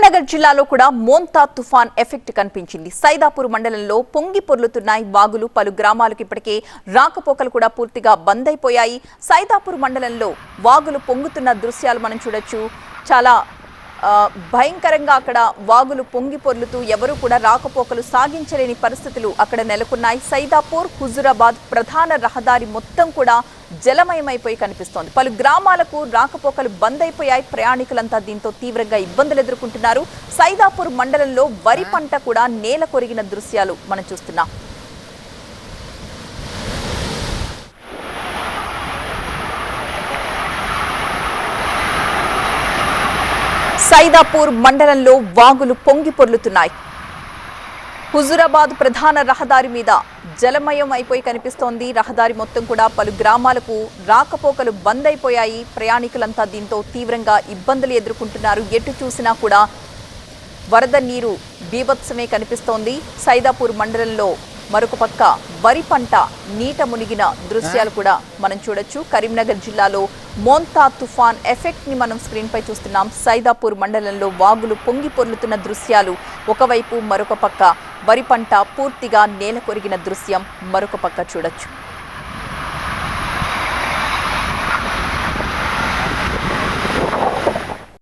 కరీంనగర్ జిల్లాలో కూడా మోంతా తుఫాన్ ఎఫెక్ట్ కనిపించింది. సైదాపూర్ మండలంలో పొంగి పొర్లుతున్నాయి వాగులు. పలు గ్రామాలకు ఇప్పటికే రాకపోకలు కూడా పూర్తిగా బంద్ అయిపోయాయి. సైదాపూర్ మండలంలో వాగులు పొంగుతున్న దృశ్యాలు మనం చూడొచ్చు. చాలా భయంకరంగా అక్కడ వాగులు పొంగి పొర్లుతూ ఎవరూ కూడా రాకపోకలు సాగించలేని పరిస్థితులు అక్కడ నెలకొన్నాయి. సైదాపూర్ హుజురాబాద్ ప్రధాన రహదారి మొత్తం కూడా జలమయమైపోయి కనిపిస్తోంది. పలు గ్రామాలకు రాకపోకలు బంద్ అయిపోయాయి ప్రయాణికులంతా దీంతో తీవ్రంగా ఇబ్బందులు ఎదుర్కొంటున్నారు. సైదాపూర్ మండలంలో వరి పంట కూడా నేల కొరిగిన దృశ్యాలు మనం చూస్తున్నాం. సైదాపూర్ మండలంలో వాగులు పొంగి పొర్లుతున్నాయి. హుజురాబాద్ ప్రధాన రహదారి మీద జలమయం అయిపోయి కనిపిస్తోంది. రహదారి మొత్తం కూడా పలు గ్రామాలకు రాకపోకలు బంద్ అయిపోయాయి. ప్రయాణికులంతా దీంతో తీవ్రంగా ఇబ్బందులు ఎదుర్కొంటున్నారు. ఎటు చూసినా కూడా వరద నీరు బీభత్సమే కనిపిస్తోంది. సైదాపూర్ మండలంలో మరొక పక్క వరి పంట నీట మునిగిన దృశ్యాలు కూడా మనం చూడొచ్చు. కరీంనగర్ జిల్లాలో మోంతా తుఫాన్ ఎఫెక్ట్ని మనం స్క్రీన్ పై చూస్తున్నాం. సైదాపూర్ మండలంలో వాగులు పొంగి పొర్లుతున్న దృశ్యాలు ఒకవైపు మరొక పక్క వరి పంట పూర్తిగా నేల కొరిగిన దృశ్యం మరొక పక్క చూడొచ్చు.